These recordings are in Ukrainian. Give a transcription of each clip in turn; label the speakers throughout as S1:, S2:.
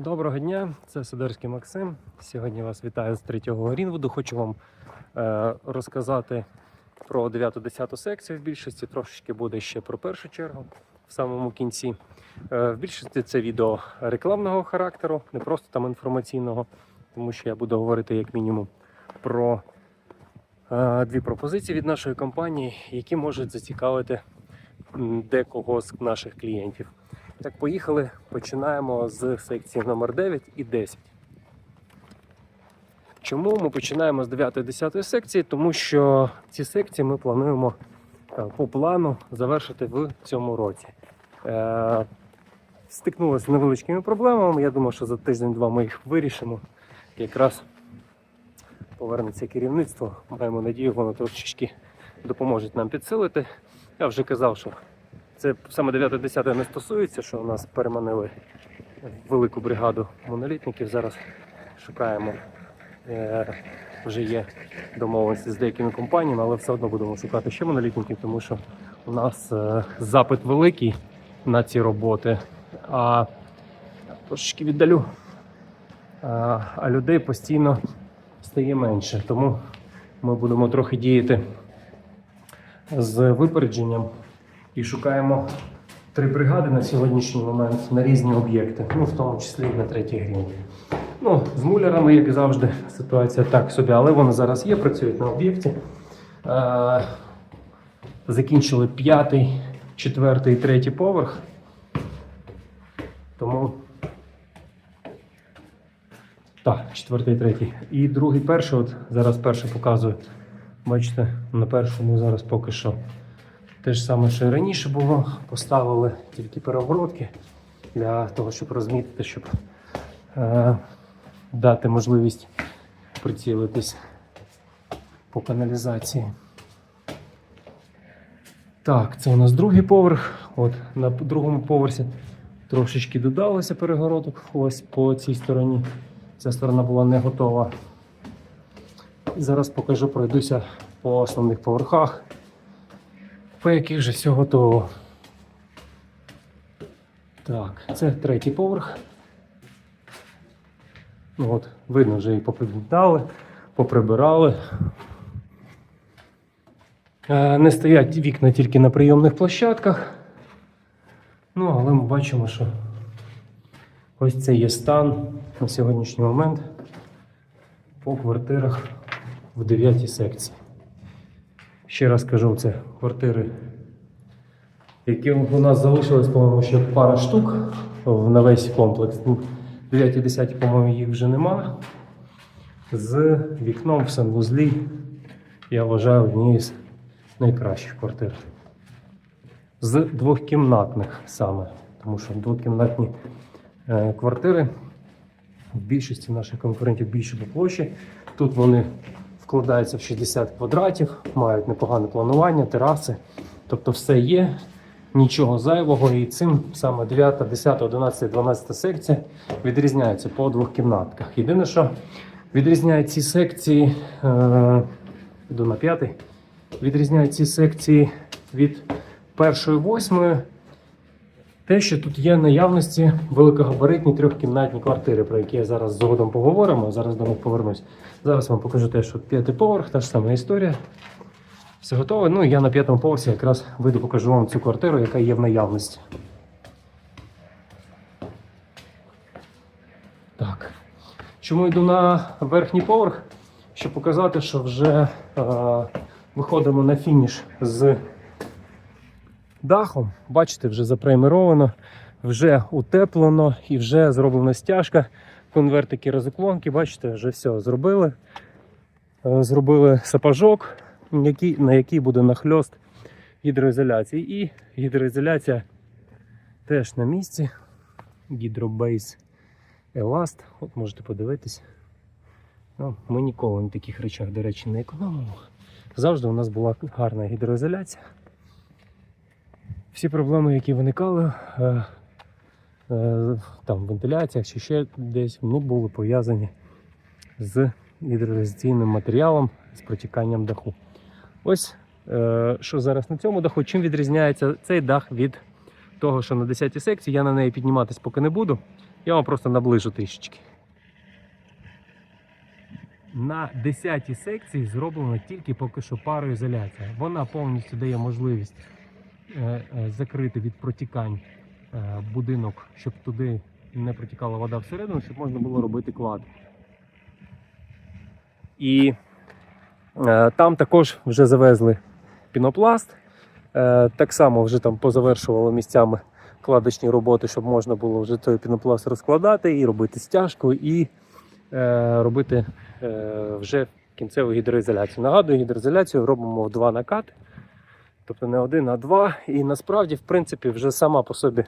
S1: Доброго дня, це Сидорський Максим. Сьогодні вас вітаю з третього Грінвуду. Хочу вам е, розказати про 9-10 секцію в більшості. Трошечки буде ще про першу чергу в самому кінці. Е, в більшості це відео рекламного характеру, не просто там інформаційного, тому що я буду говорити як мінімум про е, дві пропозиції від нашої компанії, які можуть зацікавити декого з наших клієнтів. Так, поїхали. Починаємо з секції номер 9 і 10. Чому ми починаємо з 9-10 секції? Тому що ці секції ми плануємо е, по плану завершити в цьому році. Е, Стикнулися з невеличкими проблемами. Я думаю, що за тиждень-два ми їх вирішимо. Якраз повернеться керівництво. Маємо надію, воно трошечки допоможе нам підсилити. Я вже казав, що це саме 9-10 не стосується, що у нас переманили велику бригаду монолітників. Зараз шукаємо. Е, вже є домовленості з деякими компаніями, але все одно будемо шукати ще монолітників, тому що у нас е, запит великий на ці роботи. А трошечки віддалю. А, людей постійно стає менше. Тому ми будемо трохи діяти з випередженням і шукаємо три бригади на сьогоднішній момент на різні об'єкти, ну в тому числі і на третій грі. Ну, з мулярами, як і завжди, ситуація так собі, але вони зараз є, працюють на об'єкті. Е, закінчили п'ятий, четвертий і третій поверх. Тому. Так, четвертий третій. І другий, перший, от зараз перший показую. Бачите, на першому зараз поки що те ж саме, що і раніше було. Поставили тільки перегородки для того, щоб розмітити, щоб е, дати можливість прицілитись по каналізації. Так, це у нас другий поверх. От на другому поверсі трошечки додалося перегородок ось по цій стороні. Ця сторона була не готова. Зараз покажу, пройдуся по основних поверхах, по яких же все готово. Так, це третій поверх. От, видно, вже і поприбітали, поприбирали. Е, Не стоять вікна тільки на прийомних площадках. Ну, але ми бачимо, що ось це є стан на сьогоднішній момент по квартирах в 9 секції. Ще раз кажу, це квартири, які у нас залишилось, по-моєму, ще пара штук на весь комплекс. Ну, 9 і 10, по-моєму, їх вже нема. З вікном в санвузлі, я вважаю, однією з найкращих квартир. З двохкімнатних саме, тому що двокімнатні е, квартири в більшості наших конкурентів більше по площі. Тут вони вкладаються в 60 квадратів, мають непогане планування, тераси. Тобто все є, нічого зайвого. І цим саме 9, 10, 11, 12 секція відрізняються по двох кімнатках. Єдине, що відрізняє ці секції, е, йду на п'ятий, відрізняють ці секції від першої восьмої. Те, що тут є наявності великогабаритні трьохкімнатні квартири, про які я зараз згодом поговоримо. Зараз до них повернусь. Зараз вам покажу те, що п'ятий поверх, та ж сама історія. Все готове. Ну я на п'ятому поверсі якраз вийду покажу вам цю квартиру, яка є в наявності. Так. Чому йду на верхній поверх? Щоб показати, що вже е, виходимо на фініш з дахом. Бачите, вже запреймеровано, вже утеплено і вже зроблена стяжка. Конвертики розуклонки, бачите, вже все зробили. Е, Зробили сапожок, на який буде нахльост гідроізоляції. І гідроізоляція теж на місці. Гідробейс Еласт. От можете подивитись. Ну, ми ніколи на таких речах, до речі, не економимо. Завжди у нас була гарна гідроізоляція. Всі проблеми, які виникали, е, е, там в вентиляціях чи ще десь, вони були пов'язані з гідроізоляційним матеріалом, з протіканням даху. Ось е, що зараз на цьому даху. Чим відрізняється цей дах від того, що на 10 секції, я на неї підніматись поки не буду. Я вам просто наближу трішечки. На 10 секції зроблена тільки поки що пароізоляція. Вона повністю дає можливість закрити від протікань е, будинок, щоб туди не протікала вода всередину, щоб можна було робити клад. І е, там також вже завезли пінопласт. Е, так само вже там позавершували місцями кладочні роботи, щоб можна було вже той пінопласт розкладати і робити стяжку, і е, робити е, вже кінцеву гідроізоляцію. Нагадую, гідроізоляцію робимо в два накати, тобто не один, а два. І насправді, в принципі, вже сама по собі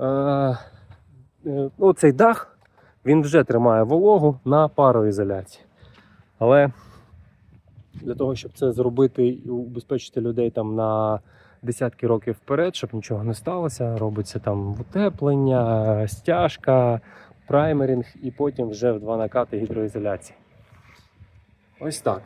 S1: е, е, ну, цей дах він вже тримає вологу на пароізоляції. Але для того, щоб це зробити і убезпечити людей там на десятки років вперед, щоб нічого не сталося, робиться там утеплення, стяжка, праймерінг і потім вже в два накати гідроізоляції. Ось так.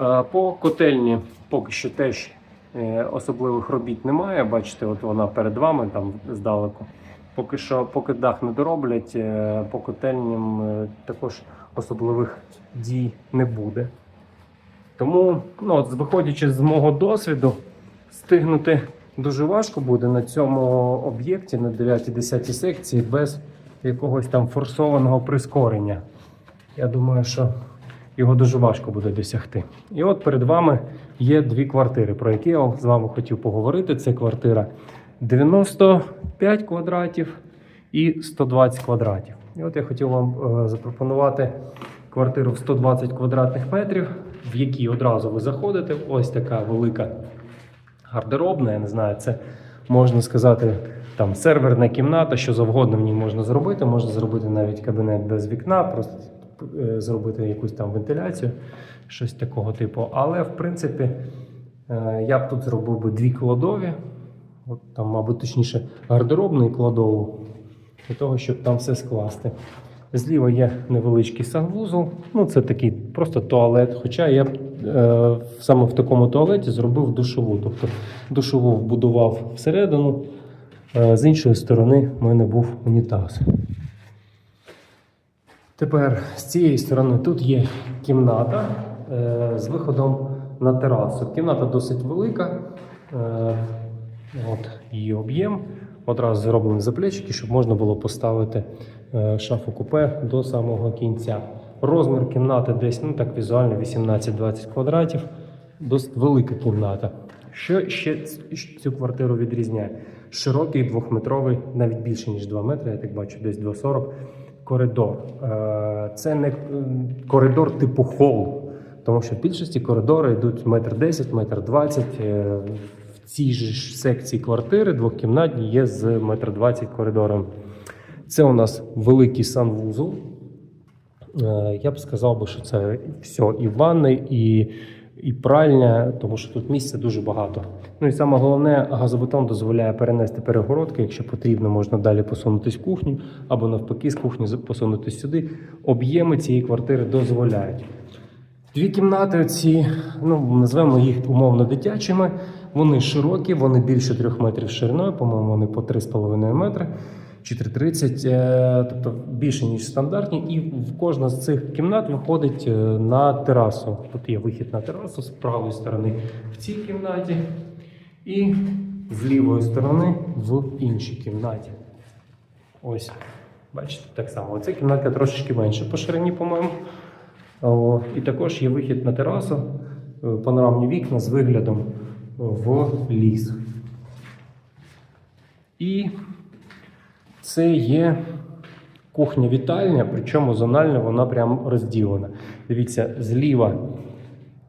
S1: Е, По котельні поки що теж е, особливих робіт немає. Бачите, от вона перед вами там здалеку. Поки що, поки дах не дороблять, е, по котельням також особливих дій не буде. Тому, ну, от, виходячи з мого досвіду, стигнути дуже важко буде на цьому об'єкті на 9-10 секції без якогось там форсованого прискорення. Я думаю, що його дуже важко буде досягти. І от перед вами є дві квартири, про які я з вами хотів поговорити. Це квартира 95 квадратів і 120 квадратів. І от я хотів вам е, запропонувати квартиру в 120 квадратних метрів, в якій одразу ви заходите. Ось така велика гардеробна, я не знаю, це можна сказати там серверна кімната, що завгодно в ній можна зробити. Можна зробити навіть кабінет без вікна, просто зробити якусь там вентиляцію, щось такого типу. Але в принципі е, я б тут зробив би дві кладові, от там, мабуть, точніше, гардеробну і кладову, для того, щоб там все скласти. Зліва є невеличкий санвузол. Ну, це такий просто туалет. Хоча я б е, саме в такому туалеті зробив душову. Тобто душову вбудував всередину, е, з іншої сторони в мене був унітаз. Тепер з цієї сторони тут є кімната е, з виходом на терасу. Кімната досить велика. Е, от її об'єм. Одразу зроблені заплечики, щоб можна було поставити е, шафу купе до самого кінця. Розмір кімнати десь ну так візуально 18-20 квадратів. Досить велика кімната. Що ще цю квартиру відрізняє? Широкий двохметровий, навіть більше ніж 2 метри, я так бачу, десь 2,40 коридор. Е, Це не коридор типу хол, тому що в більшості коридори йдуть метр 10, метр 20. Е, В цій ж секції квартири двохкімнатні є з метр 20 коридором. Це у нас великий санвузол. Е, Я б сказав що це все і ванни, і, і пральня, тому що тут місця дуже багато. Ну і саме головне, газобетон дозволяє перенести перегородки, якщо потрібно, можна далі посунутись в кухню, або навпаки, з кухні посунутись сюди. Об'єми цієї квартири дозволяють. Дві кімнати, ці, ну назвемо їх умовно дитячими. Вони широкі, вони більше трьох метрів шириною, по-моєму, вони по 3,5 метри чи 3,30, е, тобто більше, ніж стандартні. І в кожна з цих кімнат виходить е, на терасу. Тут є вихід на терасу з правої сторони в цій кімнаті, і з лівої сторони в іншій кімнаті. Ось, бачите, так само. Оця кімнатка трошечки менше по ширині, по-моєму. І також є вихід на терасу, е, панорамні вікна з виглядом в ліс. І це є кухня-вітальня, причому зонально вона прям розділена. Дивіться, зліва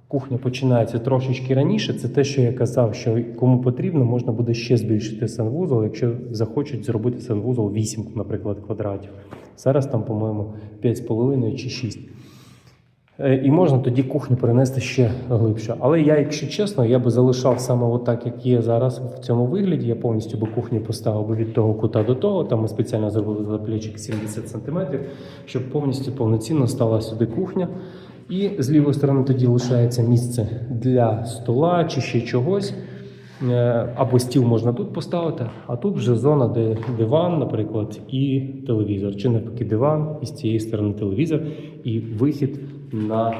S1: кухня починається трошечки раніше. Це те, що я казав, що кому потрібно, можна буде ще збільшити санвузол, якщо захочуть зробити санвузол 8, наприклад, квадратів. Зараз там, по-моєму, 5,5 чи 6. Е, І можна тоді кухню перенести ще глибше. Але я, якщо чесно, я би залишав саме отак, як є зараз в цьому вигляді. Я повністю би кухню поставив би від того кута до того. Там ми спеціально зробили заплічик 70 см, щоб повністю повноцінно стала сюди кухня. І з лівої сторони тоді лишається місце для стола чи ще чогось. Е, Або стіл можна тут поставити, а тут вже зона, де диван, наприклад, і телевізор. Чи навпаки диван, і з цієї сторони телевізор, і вихід на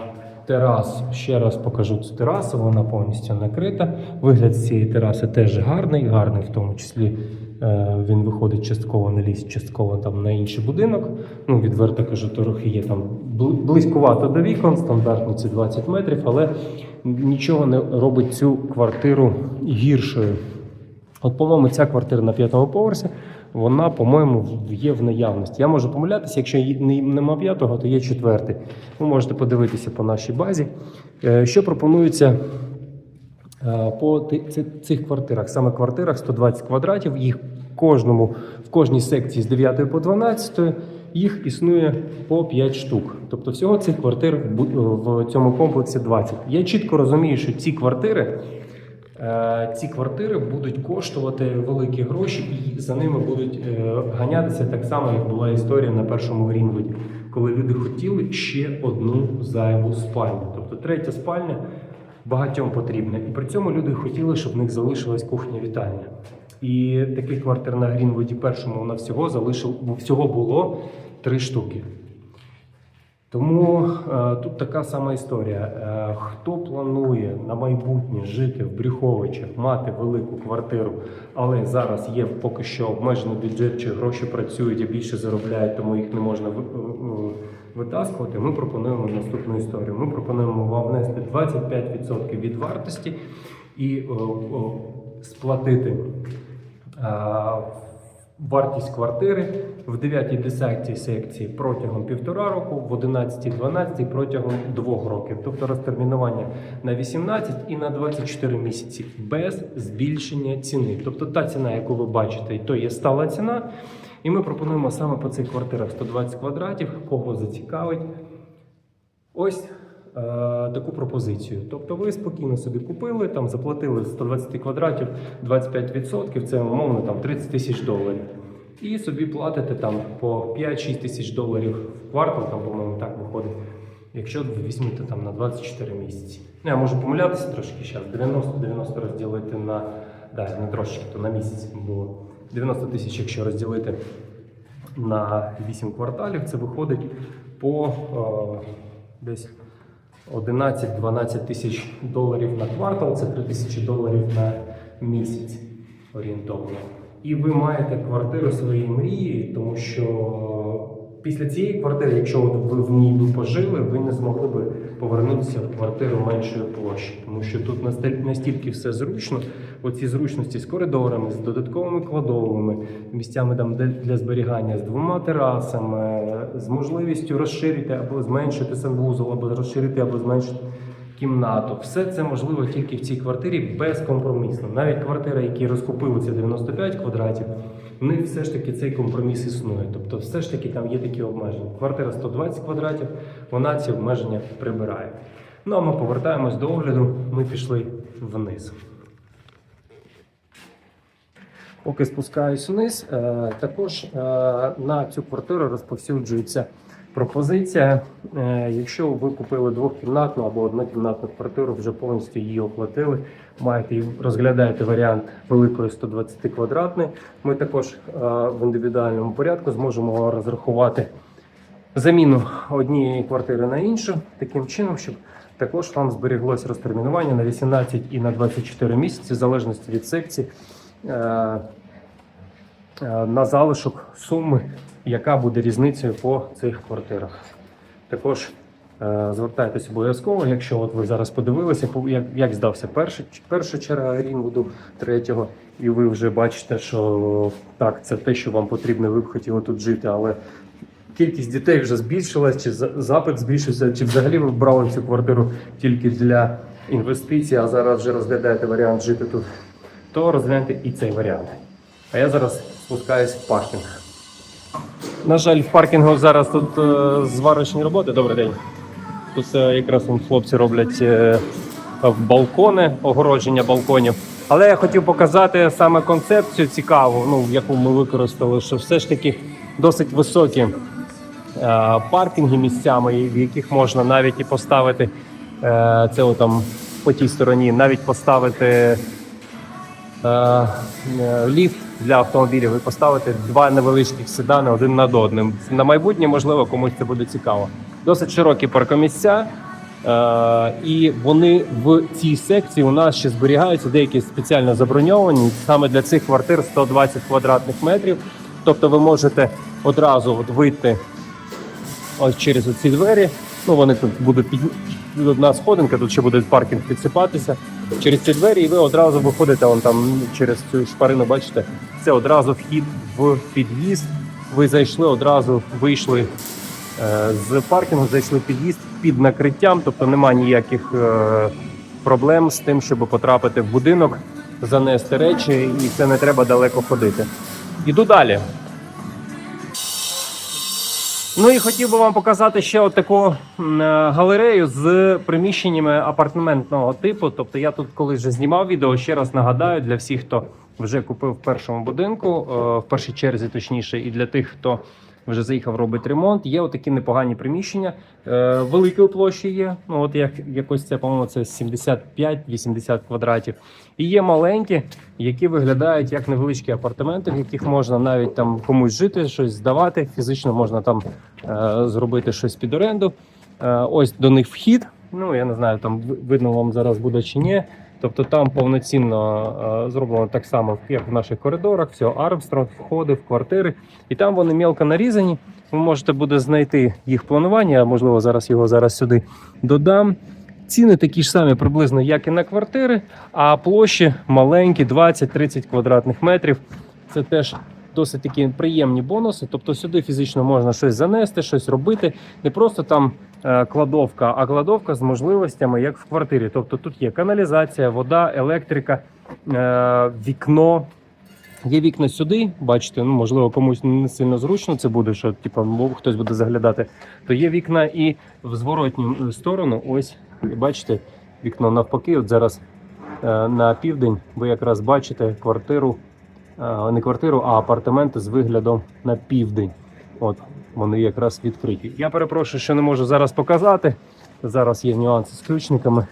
S1: терасу. Ще раз покажу цю терасу, вона повністю накрита. Вигляд з цієї тераси теж гарний, гарний в тому числі. е, Він виходить частково на ліс, частково там на інший будинок. Ну, відверто кажу, трохи є там близькувато до вікон, стандартні ці 20 метрів, але нічого не робить цю квартиру гіршою. От, по-моєму, ця квартира на п'ятому поверсі, вона, по-моєму, є в наявності. Я можу помилятися, якщо нема п'ятого, то є четвертий. Ви можете подивитися по нашій базі. Е, Що пропонується е, по цих квартирах? Саме квартирах 120 квадратів, їх кожному, в кожній секції з 9 по 12 їх існує по 5 штук. Тобто всього цих квартир в цьому комплексі 20. Я чітко розумію, що ці квартири Е, ці квартири будуть коштувати великі гроші, і за ними будуть е, ганятися так само, як була історія на першому Грінвуді, коли люди хотіли ще одну зайву спальню. Тобто третя спальня багатьом потрібна. І при цьому люди хотіли, щоб в них залишилась кухня-вітальня. І таких квартир на Грінвуді першому на всього залишив всього було три штуки. Тому е, тут така сама історія. Е, хто планує на майбутнє жити в Брюховичах, мати велику квартиру, але зараз є поки що обмежений бюджет, чи гроші працюють і більше заробляють, тому їх не можна е, витаскувати. Ми пропонуємо наступну історію. Ми пропонуємо вам внести 25% від вартості і сплатити. Вартість квартири в 9 10 секції протягом півтора року, в 11 12 протягом двох років. Тобто розтермінування на 18 і на 24 місяці без збільшення ціни. Тобто та ціна, яку ви бачите, то є стала ціна. І ми пропонуємо саме по цих квартирах 120 квадратів, кого зацікавить. Ось е, таку пропозицію. Тобто ви спокійно собі купили, там заплатили з 120 квадратів 25%, це умовно там 30 тисяч доларів. І собі платите там по 5-6 тисяч доларів в квартал, там, по-моєму, так виходить. Якщо ви візьмете там на 24 місяці. Ну, я можу помилятися трошки зараз. 90 90 розділити на да, не трошки, то на місяць було. 90 тисяч, якщо розділити на 8 кварталів, це виходить по е, десь 11-12 тисяч доларів на квартал, це 3 тисячі доларів на місяць орієнтовно. І ви маєте квартиру своєї мрії, тому що після цієї квартири, якщо ви в ній би пожили, ви не змогли би повернутися в квартиру меншої площі, тому що тут настіль- настільки все зручно. Оці зручності з коридорами, з додатковими кладовими, місцями там де- для зберігання, з двома терасами, з можливістю розширити або зменшити санвузол, або розширити або зменшити кімнату. Все це можливо тільки в цій квартирі безкомпромісно. Навіть квартира, які розкупилися 95 квадратів, в них все ж таки цей компроміс існує. Тобто, все ж таки там є такі обмеження. Квартира 120 квадратів, вона ці обмеження прибирає. Ну а ми повертаємось до огляду. Ми пішли вниз. Поки спускаюсь вниз, е, також е, на цю квартиру розповсюджується пропозиція. Е, якщо ви купили двохкімнатну або однокімнатну квартиру, вже повністю її оплатили, маєте і розглядаєте варіант великої 120 квадратної. Ми також е, в індивідуальному порядку зможемо розрахувати заміну однієї квартири на іншу, таким чином, щоб також вам зберіглось розтермінування на 18 і на 24 місяці, в залежності від секції, е, на залишок суми, яка буде різницею по цих квартирах. Також е, звертайтесь обов'язково, якщо от ви зараз подивилися, як, здався перший, перша черга Рінвуду, третього, і ви вже бачите, що так, це те, що вам потрібно, ви б хотіли тут жити, але кількість дітей вже збільшилась, чи запит збільшився, чи взагалі ви брали цю квартиру тільки для інвестицій, а зараз вже розглядаєте варіант жити тут, то розгляньте і цей варіант. А я зараз спускаюсь в паркінг. На жаль, в паркінгу зараз тут е, зварочні роботи. Добрий день. Тут е, якраз вон хлопці роблять е, в балкони, огородження балконів. Але я хотів показати саме концепцію цікаву, ну, яку ми використали, що все ж таки досить високі е, паркінги місцями, в яких можна навіть і поставити е, це там по тій стороні, навіть поставити е, е, ліфт для автомобілів і поставити два невеличких седани один над одним. На майбутнє, можливо, комусь це буде цікаво. Досить широкі паркомісця. Е, і вони в цій секції у нас ще зберігаються деякі спеціально заброньовані саме для цих квартир 120 квадратних метрів. Тобто ви можете одразу от вийти ось через ці двері. Ну вони тут будуть під одна сходинка, тут ще буде паркінг підсипатися. Через ці двері, і ви одразу виходите вон там через цю шпарину, бачите, це одразу вхід в під'їзд. Ви зайшли одразу, вийшли е, з паркінгу, зайшли в під'їзд під накриттям, тобто немає ніяких е, проблем з тим, щоб потрапити в будинок, занести речі, і це не треба далеко ходити. Іду далі. Ну і хотів би вам показати ще от таку е, галерею з приміщеннями апартаментного типу. Тобто я тут колись вже знімав відео. Ще раз нагадаю для всіх, хто вже купив в першому будинку, е, в першій черзі, точніше, і для тих, хто вже заїхав робить ремонт. Є отакі непогані приміщення. Е, Великої площі є. Ну от як якось це, по-моєму, це 75-80 квадратів. І є маленькі, які виглядають як невеличкі апартаменти, в яких можна навіть там комусь жити, щось здавати. Фізично можна там е, зробити щось під оренду. Е, ось до них вхід. Ну я не знаю, там видно вам зараз буде чи ні. Тобто там повноцінно е, зроблено так само, як в наших коридорах, все, Армстронг, входи в квартири, і там вони мілко нарізані. Ви можете буде знайти їх планування. Можливо, зараз його зараз сюди додам. Ціни такі ж самі приблизно, як і на квартири, а площі маленькі, 20-30 квадратних метрів. Це теж досить такі приємні бонуси. Тобто сюди фізично можна щось занести, щось робити. Не просто там кладовка, а кладовка з можливостями, як в квартирі. Тобто тут є каналізація, вода, електрика, е, вікно. Є вікна сюди, бачите, ну можливо, комусь не сильно зручно це буде, що типу, хтось буде заглядати. То є вікна і в зворотню е, сторону. Ось, бачите, вікно навпаки. От зараз е, на південь ви якраз бачите квартиру, е, не квартиру, а апартаменти з виглядом на південь. От вони якраз відкриті. Я перепрошую, що не можу зараз показати. Зараз є нюанси з ключниками.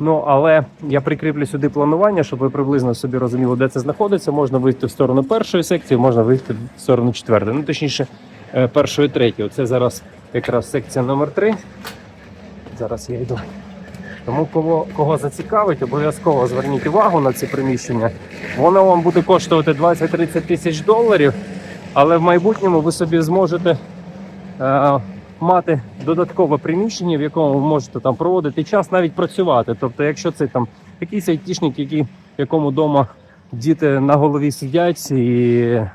S1: Ну, але я прикріплю сюди планування, щоб ви приблизно собі розуміли, де це знаходиться. Можна вийти в сторону першої секції, можна вийти в сторону четвертої. Ну, точніше, е, першої, третьої. Це зараз якраз секція номер 3 Зараз я йду. Тому кого, кого зацікавить, обов'язково зверніть увагу на ці приміщення. Воно вам буде коштувати 20-30 тисяч доларів, але в майбутньому ви собі зможете мати додаткове приміщення, в якому ви можете там проводити час, навіть працювати. Тобто, якщо це там якийсь айтішник, який, в якому вдома діти на голові сидять, і,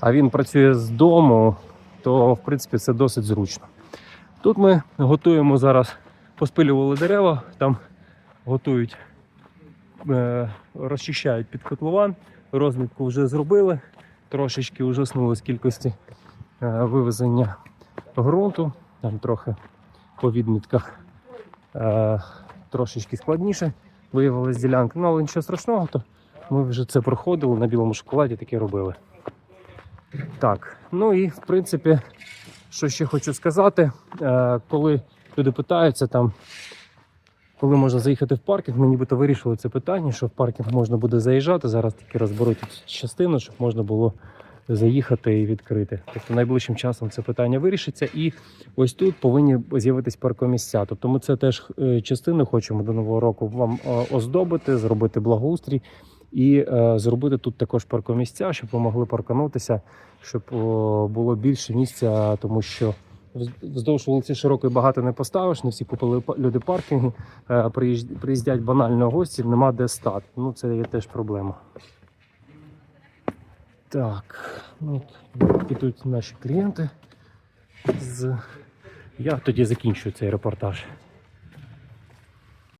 S1: а він працює з дому, то в принципі це досить зручно. Тут ми готуємо зараз, поспилювали дерева, там готують, е, розчищають під котлован, розмітку вже зробили, трошечки ужаснули з кількості е, вивезення ґрунту, там трохи по відмітках е, трошечки складніше виявилась ділянка. Ну, але нічого страшного, то ми вже це проходили на білому шоколаді, таке робили. Так, ну і в принципі, що ще хочу сказати, е, коли люди питаються там, коли можна заїхати в паркінг, ми нібито вирішили це питання, що в паркінг можна буде заїжджати. Зараз тільки розберуть частину, щоб можна було заїхати і відкрити. Тобто найближчим часом це питання вирішиться. І ось тут повинні з'явитись паркомісця. Тобто ми це теж е, частину хочемо до нового року вам е, оздобити, зробити благоустрій і е, зробити тут також паркомісця, щоб ви могли парканутися, щоб було більше місця, тому що. Вздовж вулиці широкої багато не поставиш, не всі купили люди паркінги, приїздять банально гості, нема де стати. Ну це є теж проблема. Так, ну, от ідуть наші клієнти. З... Я тоді закінчую цей репортаж.